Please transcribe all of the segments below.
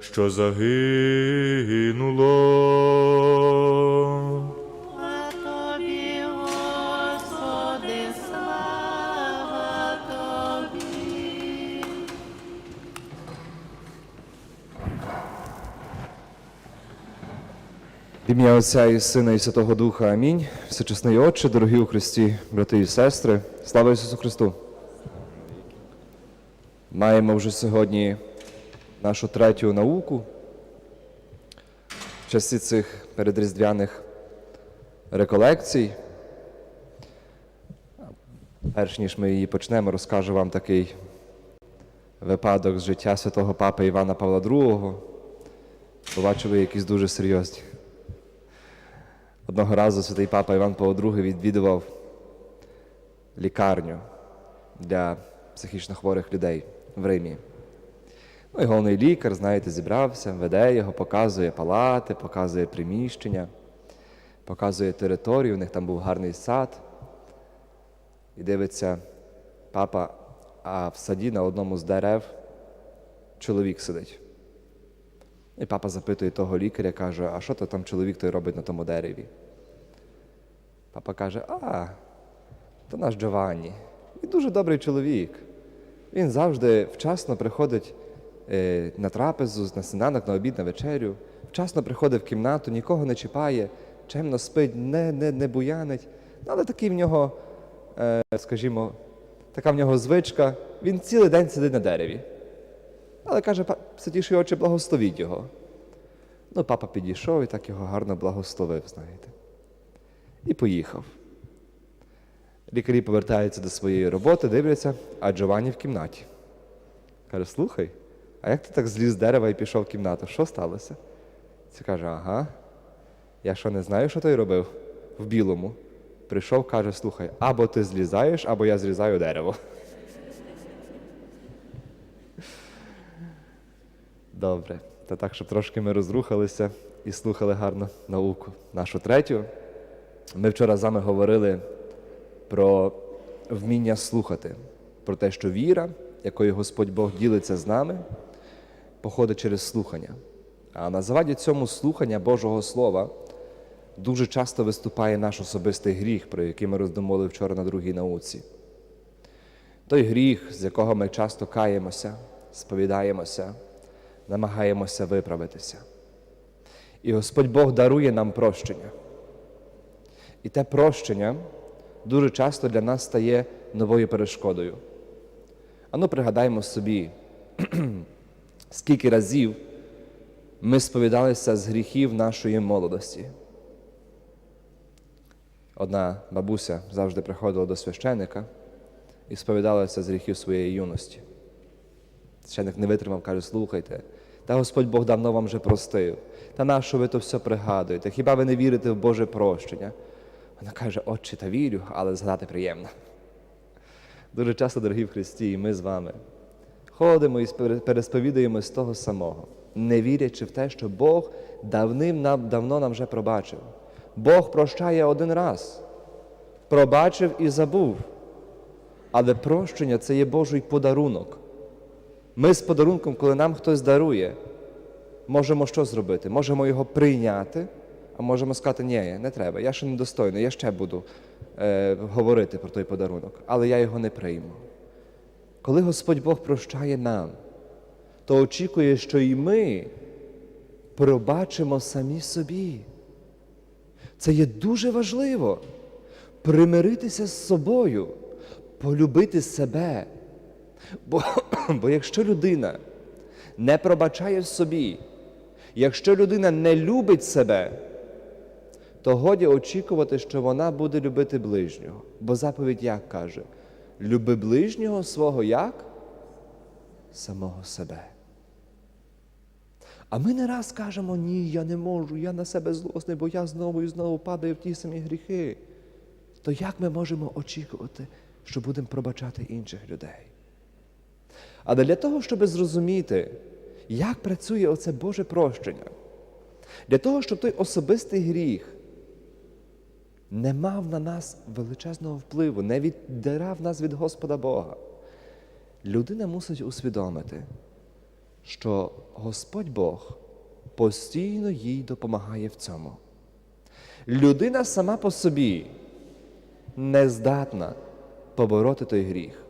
що загинуло. А тобі, Господи, слава тобі. В ім'я Отця і Сина і Святого Духа. Амінь. Всечесний Отче, дорогі у Христі, брати і сестри, слава Ісусу Христу! Маємо вже сьогодні нашу третю науку в часі цих передріздвяних реколекцій. Перш ніж ми її почнемо, розкажу вам такий випадок з життя святого Папи Івана Павла II. Побачив ви якісь дуже серйозні. Одного разу святий папа Іван Павло II відвідував лікарню для психічно хворих людей в Римі. Ну і головний лікар, знаєте, зібрався, веде його, показує палати, показує приміщення, показує територію, у них там був гарний сад. І дивиться, папа, а в саді на одному з дерев чоловік сидить. І папа запитує того лікаря, каже, а що то там чоловік той робить на тому дереві? Папа каже, а, то наш Джованні. Він дуже добрий чоловік. Він завжди вчасно приходить на трапезу, на сніданок, на обід, на вечерю, вчасно приходить в кімнату, нікого не чіпає, чемно спить, не, не, не буянить. Але такий в нього, е, скажімо, така в нього звичка, він цілий день сидить на дереві. Але каже, «Па- святіший очі, благословіть його. Ну, папа підійшов і так його гарно благословив, знаєте. І поїхав. Лікарі повертаються до своєї роботи, дивляться, а Джованні в кімнаті. Каже, слухай, а як ти так зліз з дерева і пішов в кімнату? Що сталося? Це каже, ага. Я що не знаю, що той робив в білому. Прийшов, каже, слухай, або ти злізаєш, або я зрізаю дерево. Добре. Та так, щоб трошки ми розрухалися і слухали гарно науку. Нашу третю. Ми вчора з вами говорили про вміння слухати, про те, що віра, якою Господь Бог ділиться з нами, походить через слухання. А на заваді цьому слухання Божого Слова дуже часто виступає наш особистий гріх, про який ми роздумували вчора на другій науці. Той гріх, з якого ми часто каємося, сповідаємося, намагаємося виправитися. І Господь Бог дарує нам прощення. І те прощення дуже часто для нас стає новою перешкодою. Ану, пригадаємо собі, скільки разів ми сповідалися з гріхів нашої молодості. Одна бабуся завжди приходила до священика і сповідалася з гріхів своєї юності. Священик не витримав, каже, слухайте, та Господь Бог давно вам вже простив. Та нащо ви то все пригадуєте? Хіба ви не вірите в Боже прощення? Вона каже, отче, та вірю, але згадати приємно. Дуже часто, дорогі в Христі, і ми з вами ходимо і пересповідуємо з того самого, не вірячи в те, що Бог давним нам давно нам вже пробачив. Бог прощає один раз, пробачив і забув. Але прощення це є Божий подарунок. Ми з подарунком, коли нам хтось дарує, можемо що зробити? Можемо його прийняти, а можемо сказати, ні, не треба, я ще недостойний, я ще буду е, говорити про той подарунок, але я його не прийму. Коли Господь Бог прощає нам, то очікує, що і ми пробачимо самі собі. Це є дуже важливо примиритися з собою, полюбити себе. Бо, бо якщо людина не пробачає собі, якщо людина не любить себе, то годі очікувати, що вона буде любити ближнього. Бо заповідь як каже: люби ближнього свого як? Самого себе. А ми не раз кажемо, ні, я не можу, я на себе злосний, бо я знову і знову падаю в ті самі гріхи. То як ми можемо очікувати, що будемо пробачати інших людей? Але для того, щоб зрозуміти, як працює оце Боже прощення, для того, щоб той особистий гріх не мав на нас величезного впливу, не віддирав нас від Господа Бога, людина мусить усвідомити, що Господь Бог постійно їй допомагає в цьому. Людина сама по собі не здатна побороти той гріх.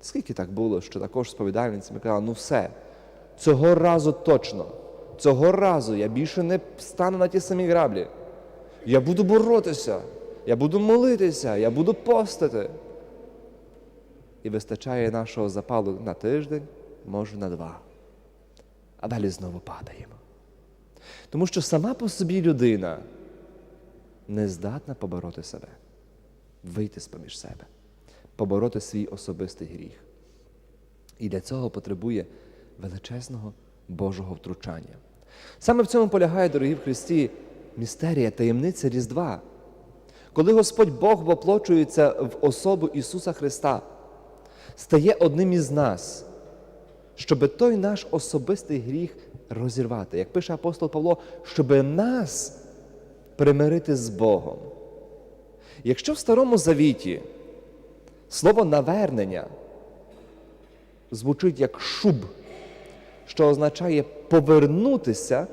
Скільки так було, що також сповідальницями казали, ну все, цього разу точно, цього разу я більше не стану на ті самі граблі. Я буду боротися, я буду молитися, я буду постити. І вистачає нашого запалу на тиждень, може на два. А далі знову падаємо. Тому що сама по собі людина не здатна побороти себе, вийти з-поміж себе, побороти свій особистий гріх. І для цього потребує величезного Божого втручання. Саме в цьому полягає, дорогі в Христі, містерія, таємниця Різдва. Коли Господь Бог воплочується в особу Ісуса Христа, стає одним із нас, щоб той наш особистий гріх розірвати. Як пише апостол Павло, щоб нас примирити з Богом. Якщо в Старому Завіті слово навернення звучить як шуб, що означає повернутися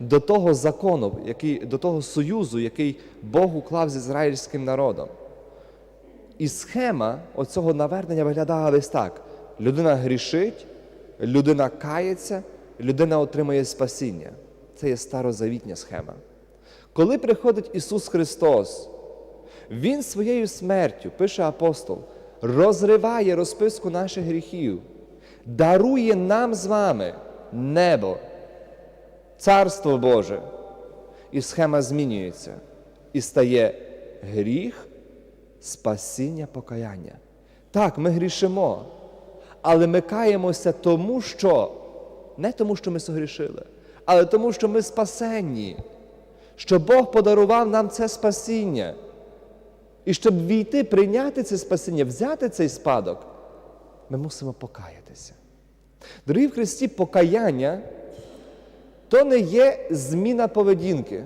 до того закону, який, до того союзу, який Бог уклав з ізраїльським народом. І схема оцього навернення виглядала десь так: людина грішить, людина кається, людина отримує спасіння. Це є старозавітня схема. Коли приходить Ісус Христос, Він своєю смертю, пише апостол, розриває розписку наших гріхів, дарує нам з вами небо, Царство Боже. І схема змінюється і стає гріх, спасіння, покаяння. Так, ми грішимо, але ми каємося тому, що не тому, що ми согрішили, але тому, що ми спасенні, що Бог подарував нам це спасіння. І щоб війти, прийняти це спасіння, взяти цей спадок, ми мусимо покаятися. Дорогі в Христі, покаяння то не є зміна поведінки.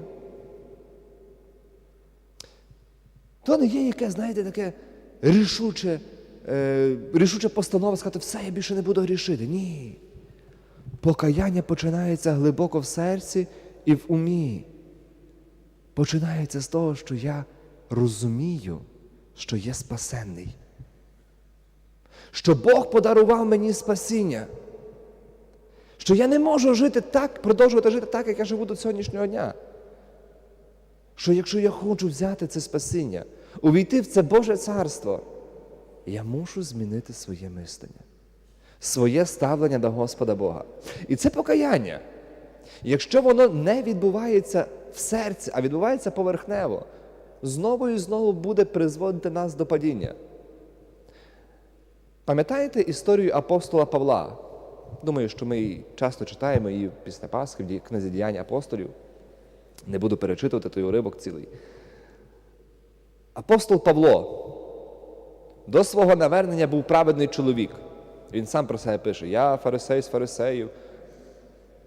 То не є яке, знаєте, таке рішуче, е, рішуча постанова сказати, все, я більше не буду грішити. Ні. Покаяння починається глибоко в серці і в умі. Починається з того, що я розумію, що є спасенний. Що Бог подарував мені спасіння. Що я не можу жити так, продовжувати жити так, як я живу до сьогоднішнього дня. Що якщо я хочу взяти це спасіння, увійти в це Боже царство, я мушу змінити своє мислення, своє ставлення до Господа Бога. І це покаяння. Якщо воно не відбувається в серці, а відбувається поверхнево, знову і знову буде призводити нас до падіння. Пам'ятаєте історію апостола Павла? Думаю, що ми часто читаємо її після Пасхи, в книзі діянь апостолів. Не буду перечитувати той уривок цілий. Апостол Павло до свого навернення був праведний чоловік. Він сам про себе пише: Я фарисей з фарисеїв,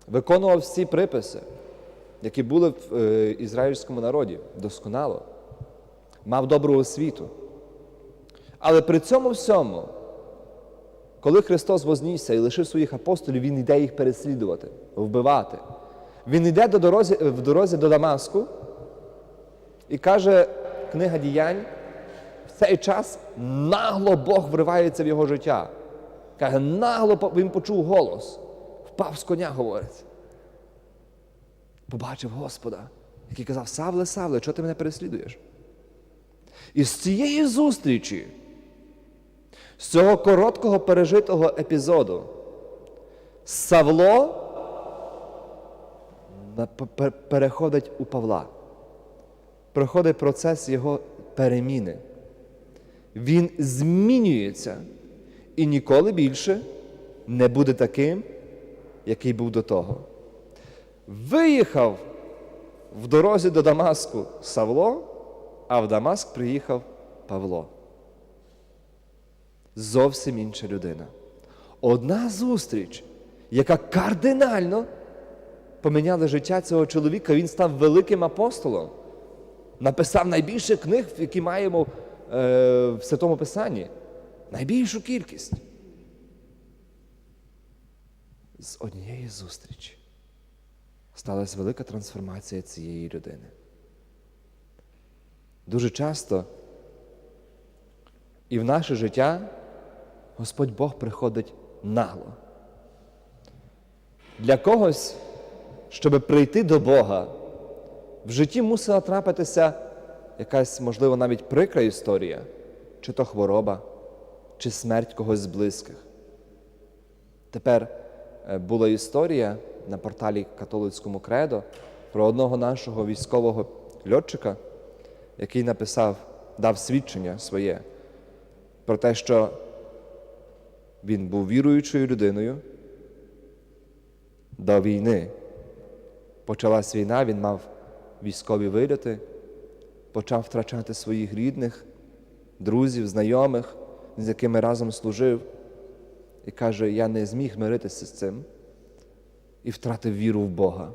виконував всі приписи, які були в е, ізраїльському народі досконало, мав добру освіту. Але при цьому всьому, коли Христос вознісся і лишив своїх апостолів, Він йде їх переслідувати, вбивати. Він йде до дорозі, в дорозі до Дамаску і каже, книга діянь, в цей час нагло Бог вривається в його життя. Каже, нагло він почув голос, впав з коня, говорить. Побачив Господа, який казав: Савле, Савле, чого ти мене переслідуєш? І з цієї зустрічі, з цього короткого пережитого епізоду, Савло переходить у Павла. Проходить процес його переміни. Він змінюється і ніколи більше не буде таким, який був до того. Виїхав в дорозі до Дамаску Савло, а в Дамаск приїхав Павло. Зовсім інша людина. Одна зустріч, яка кардинально поміняла життя цього чоловіка, він став великим апостолом. Написав найбільше книг, які маємо е, в Святому Писанні. Найбільшу кількість. з однієї зустрічі сталася велика трансформація цієї людини. Дуже часто і в наше життя Господь Бог приходить нагло. Для когось, щоб прийти до Бога, в житті мусила трапитися якась, можливо, навіть прикра історія, чи то хвороба, чи смерть когось з близьких. Тепер е, була історія на порталі католицькому кредо про одного нашого військового льотчика, який написав, дав свідчення своє про те, що він був віруючою людиною до війни. Почалась війна, він мав військові вильоти, почав втрачати своїх рідних, друзів, знайомих, з якими разом служив, і каже: Я не зміг миритися з цим і втратив віру в Бога.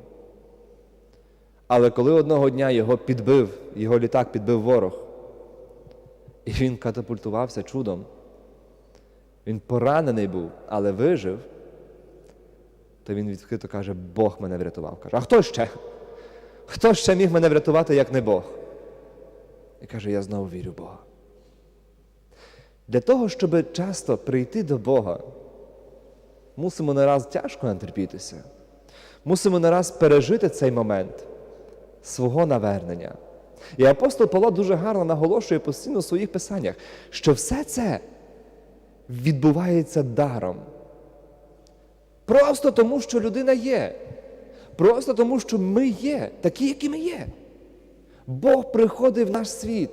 Але коли одного дня його підбив, його літак підбив ворог, і він катапультувався чудом, він поранений був, але вижив, то він відкрито каже, Бог мене врятував. Каже, а хто ще? Хто ще міг мене врятувати, як не Бог? І каже, я знову вірю в Бога. Для того, щоб часто прийти до Бога, мусимо не раз тяжко натерпітися. Мусимо не раз пережити цей момент свого навернення. І апостол Павло дуже гарно наголошує постійно у своїх писаннях, що все це відбувається даром. Просто тому, що людина є. Просто тому, що ми є, такі, які ми є. Бог приходить в наш світ,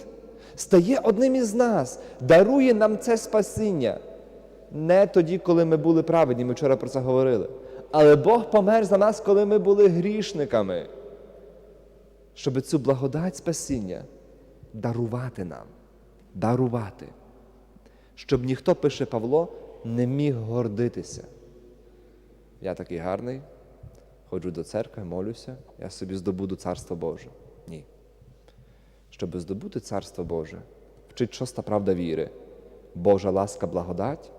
стає одним із нас, дарує нам це спасіння. Не тоді, коли ми були праведні, ми вчора про це говорили. Але Бог помер за нас, коли ми були грішниками, щоб цю благодать спасіння дарувати нам, дарувати. Щоб ніхто, пише Павло, не міг гордитися. Я такий гарний, ходжу до церкви, молюся, я собі здобуду Царство Боже. Ні. Щоб здобути Царство Боже, вчить шоста правда віри. Божа ласка, благодать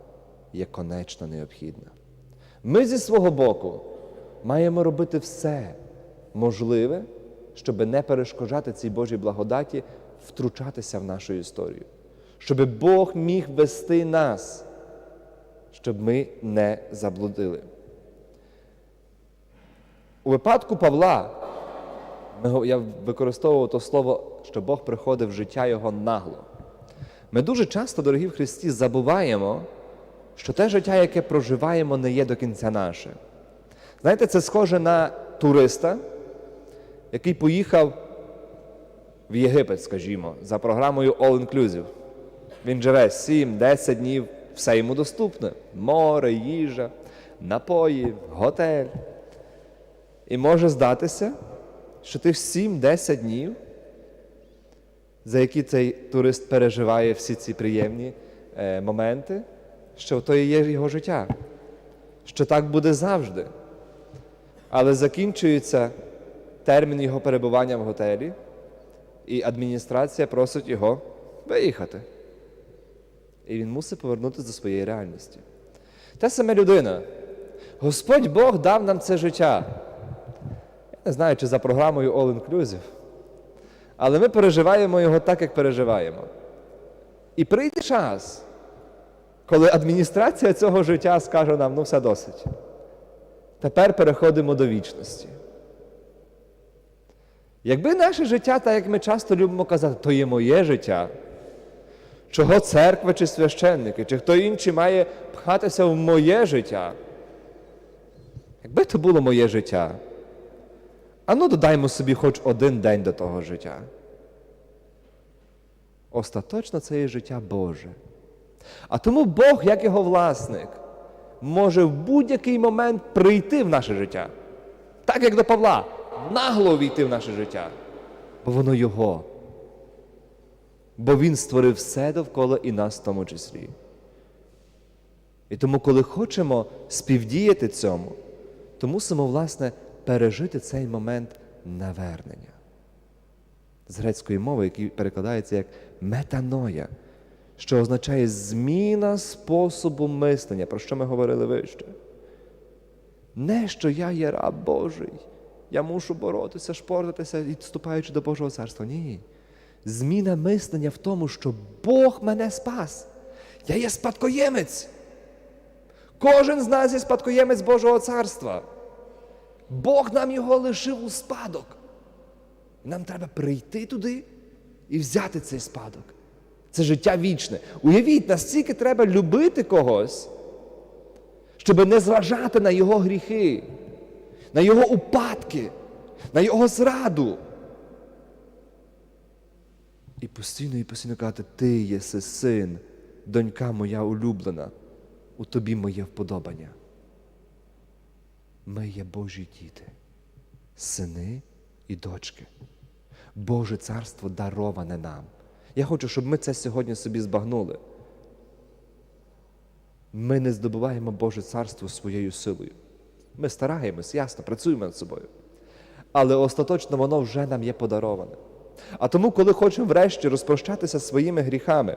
є конечно необхідна. Ми зі свого боку маємо робити все можливе, щоб не перешкоджати цій Божій благодаті, втручатися в нашу історію, щоб Бог міг вести нас, щоб ми не заблудили. У випадку Павла я використовував то слово, що Бог приходив в життя його нагло. Ми дуже часто, дорогі в Христі, забуваємо, що те життя, яке проживаємо, не є до кінця наше. Знаєте, це схоже на туриста, який поїхав в Єгипет, скажімо, за програмою All Inclusive. Він живе 7-10 днів, все йому доступне: море, їжа, напої, готель. І може здатися, що тих 7-10 днів, за які цей турист переживає всі ці приємні е, моменти, що то і є його життя, що так буде завжди. Але закінчується термін його перебування в готелі, і адміністрація просить його виїхати. І він мусить повернутися до своєї реальності. Та саме людина. Господь Бог дав нам це життя. Я не знаю, чи за програмою All Inclusive, але ми переживаємо його так, як переживаємо. І прийде час, коли адміністрація цього життя скаже нам, ну все досить. Тепер переходимо до вічності. Якби наше життя, так як ми часто любимо казати, то є моє життя, чого церква чи священники, чи хто інший має пхатися в моє життя. Якби то було моє життя, ану додаймо собі хоч один день до того життя. Остаточно це є життя Боже. А тому Бог, як його власник, може в будь-який момент прийти в наше життя. Так як до Павла, нагло війти в наше життя. Бо воно Його. Бо Він створив все довкола і нас в тому числі. І тому, коли хочемо співдіяти цьому, то мусимо, власне, пережити цей момент навернення. З грецької мови, який перекладається як метаноя, що означає зміна способу мислення, про що ми говорили вище. Не що я є раб Божий, я мушу боротися, шпортатися, відступаючи до Божого царства. Ні. Зміна мислення в тому, що Бог мене спас. Я є спадкоємець. Кожен з нас є спадкоємець Божого царства. Бог нам його лишив у спадок. Нам треба прийти туди і взяти цей спадок. Це життя вічне. Уявіть, настільки треба любити когось, щоб не зважати на його гріхи, на його упадки, на його зраду. І постійно і постійно казати, ти єси син, донька моя улюблена, у тобі моє вподобання. Ми є Божі діти, сини і дочки. Боже царство дароване нам. Я хочу, щоб ми це сьогодні собі збагнули. Ми не здобуваємо Боже царство своєю силою. Ми стараємось, ясно, працюємо над собою. Але остаточно воно вже нам є подароване. А тому, коли хочемо врешті розпрощатися своїми гріхами,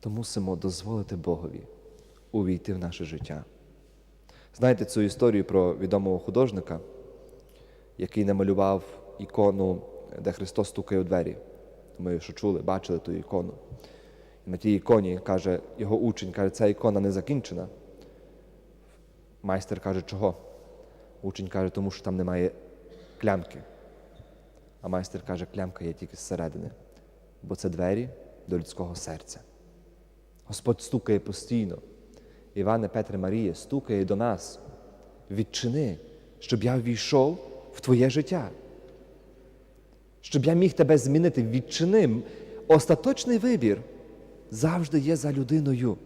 то мусимо дозволити Богові увійти в наше життя. Знаєте цю історію про відомого художника, який намалював ікону, де Христос стукає у двері. Ми що чули, бачили ту ікону. І на тій іконі каже його учень, каже, ця ікона не закінчена. Майстер каже, чого? Учень каже, тому що там немає клямки. А майстер каже, клямка є тільки зсередини, бо це двері до людського серця. Господь стукає постійно. Іване, Петре, Марія, стукає до нас. Відчини, щоб я ввійшов в твоє життя. Щоб я міг тебе змінити, відчини. Остаточний вибір завжди є за людиною.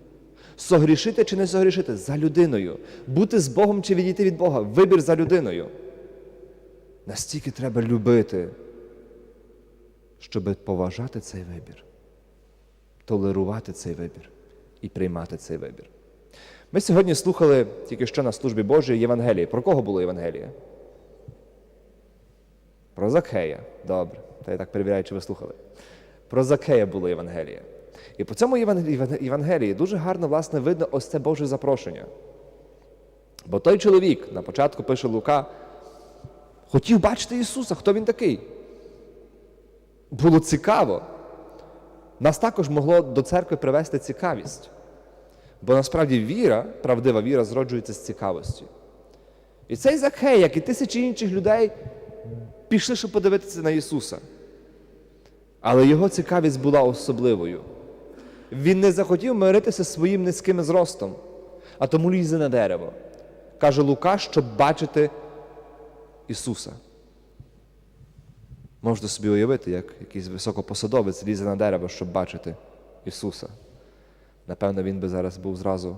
Согрішити чи не согрішити за людиною. Бути з Богом чи відійти від Бога. Вибір за людиною. Настільки треба любити, щоб поважати цей вибір, толерувати цей вибір і приймати цей вибір. Ми сьогодні слухали тільки що на службі Божої Євангелії. Про кого було Євангеліє? Про Закхея. Добре. Та я так перевіряю, чи ви слухали. Про Закхея було Євангеліє. І по цьому Євангелії дуже гарно, власне, видно ось це Боже запрошення. Бо той чоловік, на початку пише Лука, хотів бачити Ісуса, хто він такий. Було цікаво. Нас також могло до церкви привести цікавість. Бо насправді віра, правдива віра, зроджується з цікавості. І цей Закхей, як і тисячі інших людей, пішли, щоб подивитися на Ісуса. Але його цікавість була особливою. Він не захотів миритися своїм низьким зростом, а тому лізе на дерево. Каже Лука, щоб бачити Ісуса. Можете собі уявити, як якийсь високопосадовець лізе на дерево, щоб бачити Ісуса. Напевно, він би зараз був зразу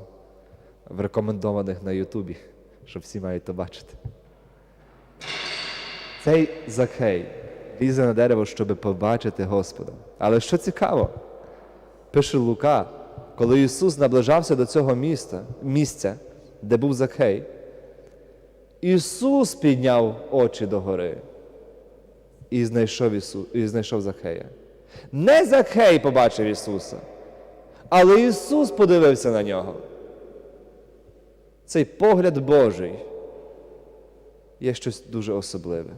в рекомендованих на Ютубі, щоб всі мають то бачити. Цей Закхей лізе на дерево, щоб побачити Господа. Але що цікаво, пише Лука, коли Ісус наближався до цього міста, місця, де був Закхей, Ісус підняв очі догори і знайшов, Ісу, і знайшов Закхея. Не Закхей побачив Ісуса, але Ісус подивився на нього. Цей погляд Божий є щось дуже особливе.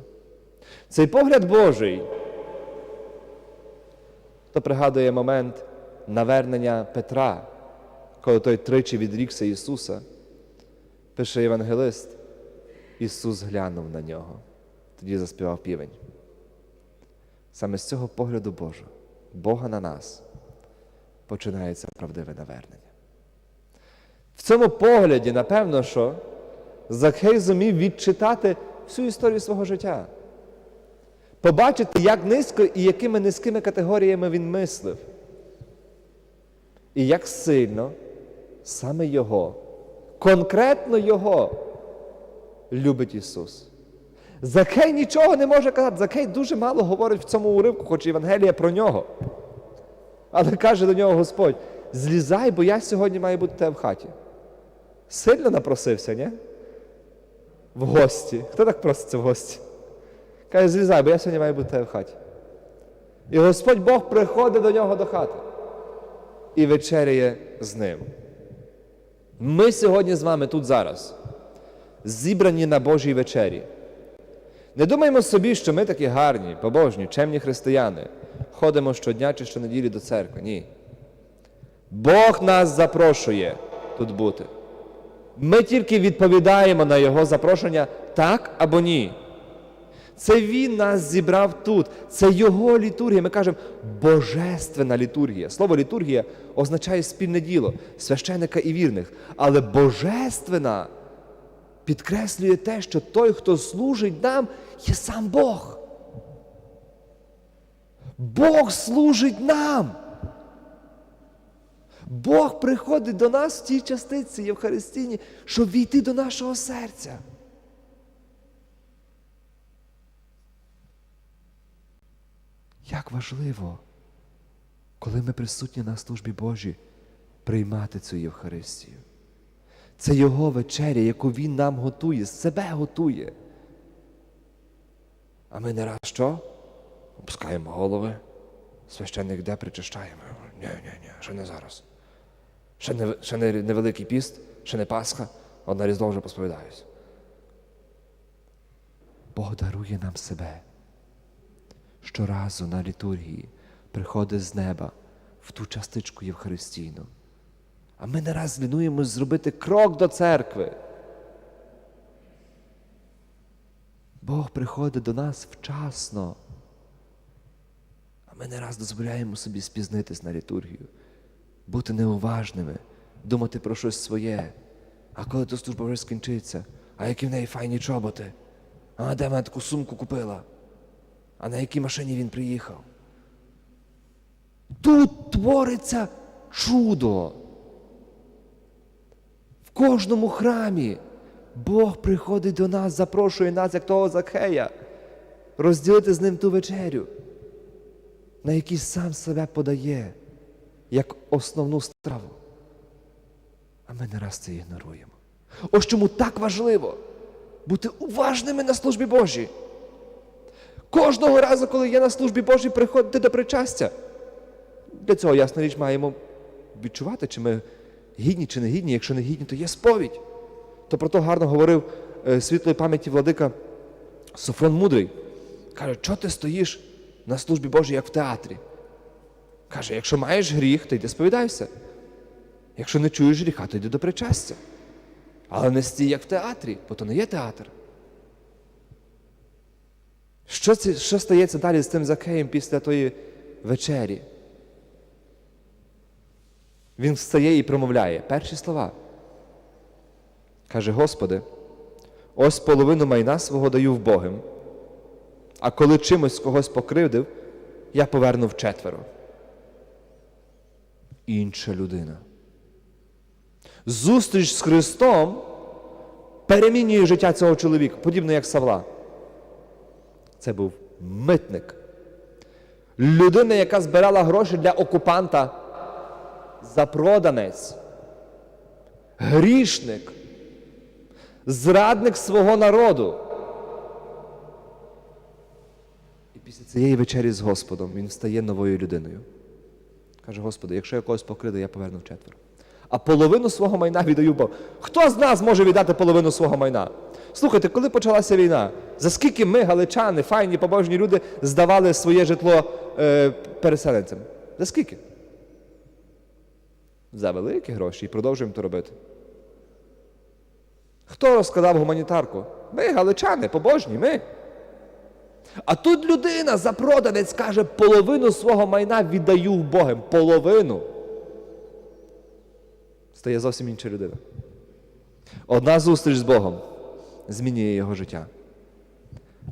Цей погляд Божий, то пригадує момент навернення Петра, коли той тричі відрікся Ісуса, пише Євангелист, Ісус глянув на нього, тоді заспівав півень. Саме з цього погляду Божого, Бога на нас, починається правдиве навернення. В цьому погляді, напевно, що Закхей зумів відчитати всю історію свого життя. Побачити, як низько і якими низькими категоріями він мислив. І як сильно саме Його, конкретно Його, любить Ісус. Закей нічого не може казати. Закей дуже мало говорить в цьому уривку, хоч Євангелія про нього. Але каже до нього Господь: злізай, бо я сьогодні маю бути тебе в хаті. Сильно напросився, ні? В гості. Хто так проситься в гості? Каже, злізай, бо я сьогодні маю бути тебе в хаті. І Господь Бог приходить до нього до хати і вечеряє з ним. Ми сьогодні з вами тут зараз, зібрані на Божій вечері. Не думаємо собі, що ми такі гарні, побожні, чемні християни, ходимо щодня чи щонеділі до церкви. Ні. Бог нас запрошує тут бути. Ми тільки відповідаємо на Його запрошення так або ні. Це Він нас зібрав тут. Це Його літургія. Ми кажемо божественна літургія. Слово літургія означає спільне діло священика і вірних. Але божественна підкреслює те, що той, хто служить нам, є сам Бог. Бог служить нам. Бог приходить до нас в тій частиці Євхаристійні, щоб війти до нашого серця. Як важливо, коли ми присутні на службі Божій, приймати цю Євхаристію. Це Його вечеря, яку Він нам готує, себе готує. А ми не раз що? Опускаємо голови. Священник де причащаємо. Ні, ні, ні, ще не зараз. Ще не, ще не невеликий піст, ще не Пасха, от на Різдво вже посповідаюсь. Бог дарує нам себе. Щоразу на літургії приходить з неба в ту частичку Євхаристійну. А ми не раз лінуємось зробити крок до церкви. Бог приходить до нас вчасно. А ми не раз дозволяємо собі спізнитись на літургію, бути неуважними, думати про щось своє. А коли то служба вже скінчиться, а які в неї файні чоботи? А де вона таку сумку купила? А на якій машині він приїхав? Тут твориться чудо. Кожному храмі Бог приходить до нас, запрошує нас, як того Закхея, розділити з ним ту вечерю, на якій сам себе подає, як основну страву. А ми не раз це ігноруємо. Ось чому так важливо бути уважними на службі Божій. Кожного разу, коли я на службі Божій, приходити до причастя. Для цього, ясна річ, маємо відчувати, чи ми гідні, чи не гідні. Якщо не гідні, то є сповідь. То про то гарно говорив е, світлої пам'яті владика Софрон Мудрий. Каже, чого ти стоїш на службі Божій, як в театрі? Каже, якщо маєш гріх, то йди сповідайся. Якщо не чуєш гріха, то йди до причастя. Але не стій, як в театрі, бо то не є театр. Що, це, що стається далі з тим Закеєм після тої вечері? Він встає і промовляє перші слова. Каже, Господи, ось половину майна свого даю в Богим, а коли чимось когось покривдив, я поверну вчетверо. Інша людина. Зустріч з Христом перемінює життя цього чоловіка, подібно як Савла. Це був митник. Людина, яка збирала гроші для окупанта, запроданець, грішник, зрадник свого народу. І після цієї вечері з Господом він стає новою людиною. Каже, Господи, якщо я когось покриду, я поверну вчетверо. А половину свого майна віддаю Богу. Хто з нас може віддати половину свого майна? Слухайте, коли почалася війна, за скільки ми, галичани, файні, побожні люди, здавали своє житло е, переселенцям? За скільки? За великі гроші і продовжуємо то робити. Хто розкладав гуманітарку? Ми, галичани, побожні, ми. А тут людина, запроданець, каже, половину свого майна віддаю в Богом. Половину. Стає зовсім інша людина. Одна зустріч з Богом змінює його життя.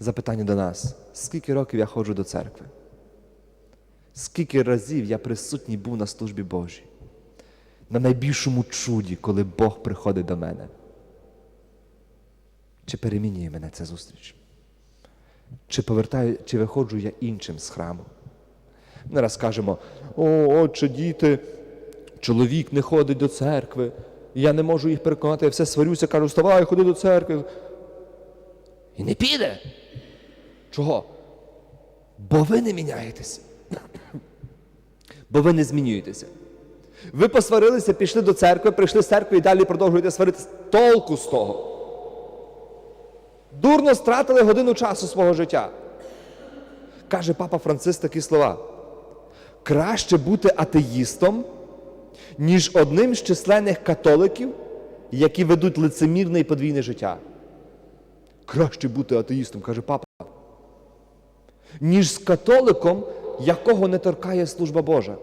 Запитання до нас: скільки років я ходжу до церкви? Скільки разів я присутній був на службі Божій? На найбільшому чуді, коли Бог приходить до мене? Чи перемінює мене ця зустріч? Чи повертаю, чи виходжу я іншим з храму? Ми раз кажемо, о, отче, діти, чоловік не ходить до церкви, я не можу їх переконати, я все сварюся, кажу, вставай, ходи до церкви. І не піде. Чого? Бо ви не міняєтеся. Бо ви не змінюєтеся. Ви посварилися, пішли до церкви, прийшли з церкви і далі продовжуєте сваритися. Толку з того. Дурно стратили годину часу свого життя. Каже папа Франциск такі слова. Краще бути атеїстом, ніж одним з численних католиків, які ведуть лицемірне і подвійне життя. Краще бути атеїстом, каже папа, ніж з католиком, якого не торкає служба Божа,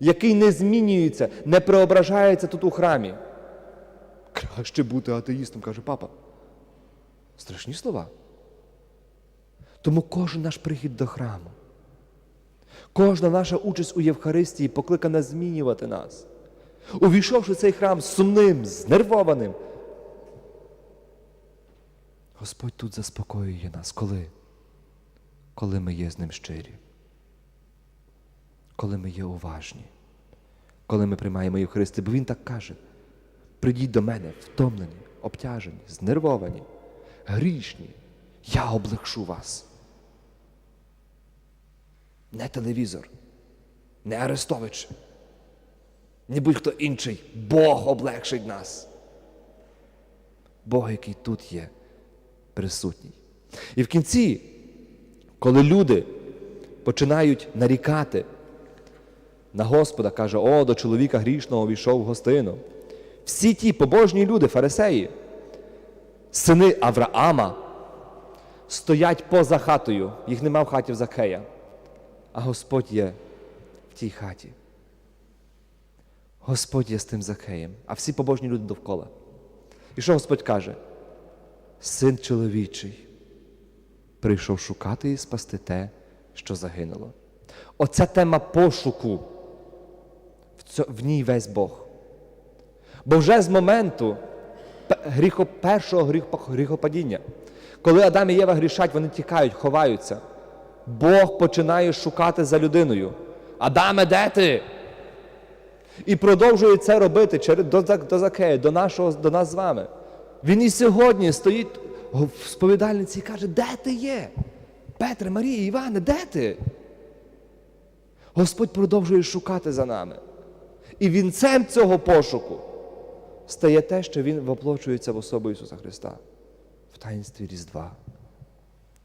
який не змінюється, не преображається тут у храмі. Краще бути атеїстом, каже папа. Страшні слова. Тому кожен наш прихід до храму, кожна наша участь у Євхаристії покликана змінювати нас. Увійшовши в цей храм сумним, знервованим, Господь тут заспокоює нас. Коли? Коли ми є з ним щирі, коли ми є уважні, коли ми приймаємо Євхаристію, бо Він так каже: прийдіть до мене, втомлені, обтяжені, знервовані, грішні, я облегшу вас. Не телевізор, не Арестович, не будь-хто інший. Бог облегшить нас. Бог, який тут є, присутній. І в кінці, коли люди починають нарікати на Господа, каже, о, до чоловіка грішного війшов в гостину. Всі ті побожні люди, фарисеї, сини Авраама, стоять поза хатою, їх нема в хаті в Закхея, а Господь є в тій хаті. Господь є з тим Закхеєм, а всі побожні люди довкола. І що Господь каже? Син чоловічий прийшов шукати і спасти те, що загинуло. Оця тема пошуку, в, ній весь Бог. Бо вже з моменту гріхо, першого гріхо- гріхопадіння, коли Адам і Єва грішать, вони тікають, ховаються. Бог починає шукати за людиною. Адаме, де ти? І продовжує це робити через, до, до Закея, до, нашого, до нас з вами. Він і сьогодні стоїть в сповідальниці і каже, де ти є? Петре, Марія, Іване, де ти? Господь продовжує шукати за нами. І вінцем цього пошуку стає те, що Він воплочується в особу Ісуса Христа в таїнстві Різдва.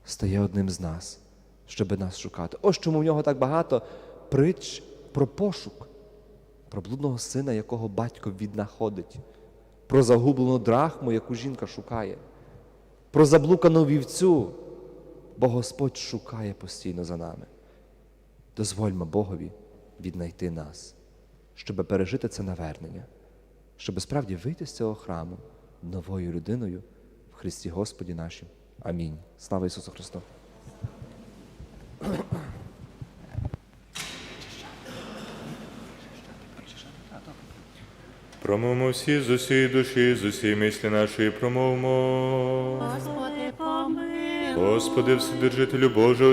Стає одним з нас, щоб нас шукати. Ось чому в нього так багато притч про пошук, про блудного сина, якого батько віднаходить, про загублену драхму, яку жінка шукає, про заблукану вівцю, бо Господь шукає постійно за нами. Дозвольмо Богові віднайти нас, щоб пережити це навернення, щоб справді вийти з цього храму новою людиною в Христі Господі нашим. Амінь. Слава Ісусу Христу! Промовмо всі з усієї душі, з усієї мислі нашої промовмо. Господи, помилуй. Господи, Вседержителю Божий,